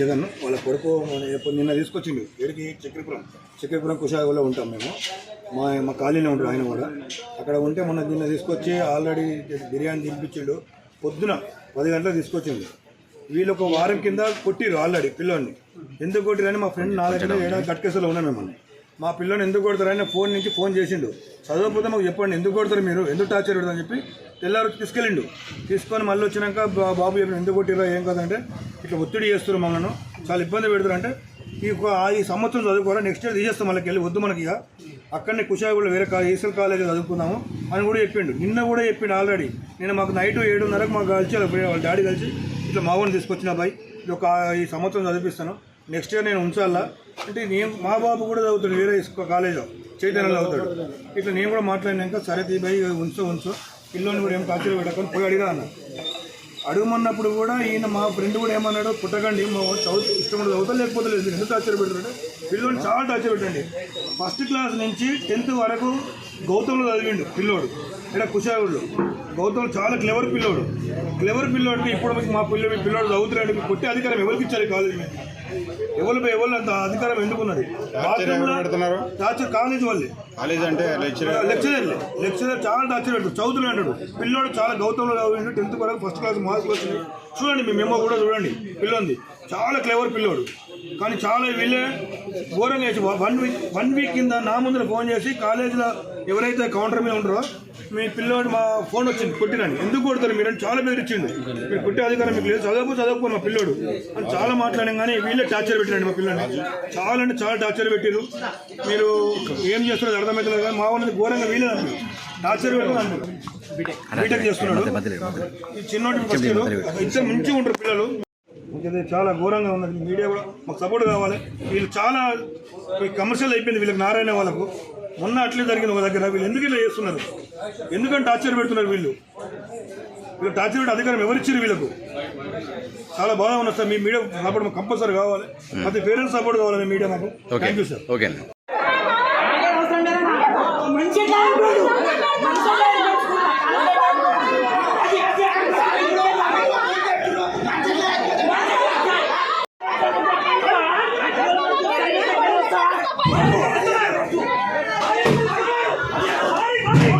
జగన్ వాళ్ళ కొడుకు నిన్న తీసుకొచ్చిండు ఏడికి చక్రపురం. చక్రపురం కుషాగలో ఉంటాం మేము. మా మా కాలనీలో ఉంటాడు ఆయన కూడా. అక్కడ ఉంటే మొన్న నిన్న తీసుకొచ్చి ఆల్రెడీ బిర్యానీ తినిపించిండు. పొద్దున పది గంటలకు తీసుకొచ్చిండు. వీళ్ళు ఒక వారం కింద కొట్టిరు ఆల్రెడీ పిల్లోని ఎందుకు కొట్టిరని మా ఫ్రెండ్ నా దగ్గర ఏడా కట్కేసలో ఉన్నాం మేము మా పిల్లని ఎందుకు కొడతారని ఫోన్ నుంచి ఫోన్ చేసిండు. చదవకపోతే మాకు చెప్పండి ఎందుకు కొడతారు మీరు? ఎందుకు టార్చర్ పెడతారని చెప్పి తెల్లారు తీసుకెళ్ళిండు. తీసుకొని మళ్ళీ వచ్చినాక బాబు చెప్పిన ఎందుకు కొట్టిరో ఏం కాదంటే ఇట్లా ఒత్తిడి చేస్తారు మనను చాలా ఇబ్బంది పెడతారు. అంటే ఈ ఈ సంవత్సరం చదువుకోవాలి. నెక్స్ట్ ఇయర్ తీసేస్తాం మనకి వెళ్ళి వద్దు మనకి ఇక. అక్కడనే కుషాగూడలో వేరే కా ఈసల్ కాలేజ్ చదువుకుందాము అని కూడా చెప్పిండు. నిన్న కూడా చెప్పిండు ఆల్రెడీ. నేను మాకు నైట్ ఏడున్నరకు మాకు కలిసి వాళ్ళ డాడీ కలిసి ఇట్లా మావని తీసుకొచ్చిన అబ్బాయి ఇది ఒక ఈ సంవత్సరం చదివిస్తాను నెక్స్ట్ ఇయర్ నేను ఉంచాలా? అంటే నేను మా బాబు కూడా చదువుతాడు వేరే కాలేజ్లో. చైతన్యలో చదువుతాడు. ఇట్లా నేను కూడా మాట్లాడినాక సరే తీ భయ్ ఉంచు ఉంచు. పిల్లోని కూడా ఏం టార్చర్ పెట్టకుండా పోయి అడిగా అన్న. అడుగుమన్నప్పుడు కూడా ఈయన మా ఫ్రెండ్ కూడా ఏమన్నాడు పుట్టకండి మా చదువు ఇష్టం చదువుతా లేకపోతే లేదు ఎందుకు టార్చర్ పిల్లోడు చాలా టార్చర్ పెట్టండి ఫస్ట్ క్లాస్ నుంచి టెన్త్ వరకు గౌతమ్లో చదివిండు పిల్లోడు. ఇక్కడ కుషాగుడు. గౌతమ్ చాలా క్లెవర్ పిల్లోడు. క్లెవర్ పిల్లోడికి ఇప్పుడు మీకు మా పిల్ల మీ పిల్లోడు చదువుతున్నాడు. కొట్టే అధికారం ఎవరికి ఇచ్చారు కాలేజ్ మీద ఎవరు ఎవరు అంత అధికారం ఎందుకున్నది టార్చర్ కాలేజ్ వాళ్ళే. కాలేజ్ అంటే లెక్చరర్ లెక్చరర్ లెక్చరర్ చాలా టార్చర్ పెడతాడు చదువుతున్నాడు పిల్లోడు చాలా గౌతంలో టెన్త్ వరకు ఫస్ట్ క్లాస్ మార్కులు వచ్చింది. చూడండి మీ మెమో కూడా చూడండి. పిల్లోంది. చాలా క్లెవర్ పిల్లోడు. కానీ చాలా వీళ్ళే ఘోరంగా చేసి వన్ వీక్ వన్ వీక్ కింద నా ముందర ఫోన్ చేసి కాలేజీలో ఎవరైతే కౌంటర్ మీద ఉంటారో మీ పిల్లోడు మా ఫోన్ వచ్చింది కొట్టినండి ఎందుకు కొడతారు? మీరు అని చాలా బెదిరించిండు మీరు కొట్టే అధికారం మీకు లేదు. చదవకు చదవకు మా పిల్లోడు. అని చాలా మాట్లాడాం కానీ వీళ్ళే టార్చర్ పెట్టినండి మా పిల్లని చాలా అంటే చాలా టార్చర్ పెట్టారు మీరు ఏం చేస్తున్నారు అర్థమవుతలేదు కానీ మా వాళ్ళని ఘోరంగా వీలే అంటారు టార్చర్ పెట్టుకుని బీటెక్ చేస్తున్నాడు. ఈ చిన్నోటి ఇద్దరు మంచిగా ఉంటారు పిల్లలు. ఇంకది చాలా ఘోరంగా ఉన్నది. మీడియా కూడా మాకు సపోర్ట్ కావాలి. వీళ్ళు చాలా కమర్షియల్ అయిపోయింది వీళ్ళకి నారాయణ వాళ్ళకు. మొన్న అట్లే జరిగింది ఒక దగ్గర. వీళ్ళు ఎందుకు ఇలా చేస్తున్నారు? ఎందుకంటే టార్చర్ పెడుతున్నారు వీళ్ళు? వీళ్ళు టార్చర్ పెట్టే అధికారం ఎవరిచ్చారు వీళ్ళకు? చాలా బాగా ఉన్నది సార్. మీ మీడియా సపోర్ట్ మాకు కంపల్సరీ కావాలి. ప్రతి పేరెంట్స్ సపోర్ట్ కావాలి మీడియా మాకు. Thank you sir okay Hey!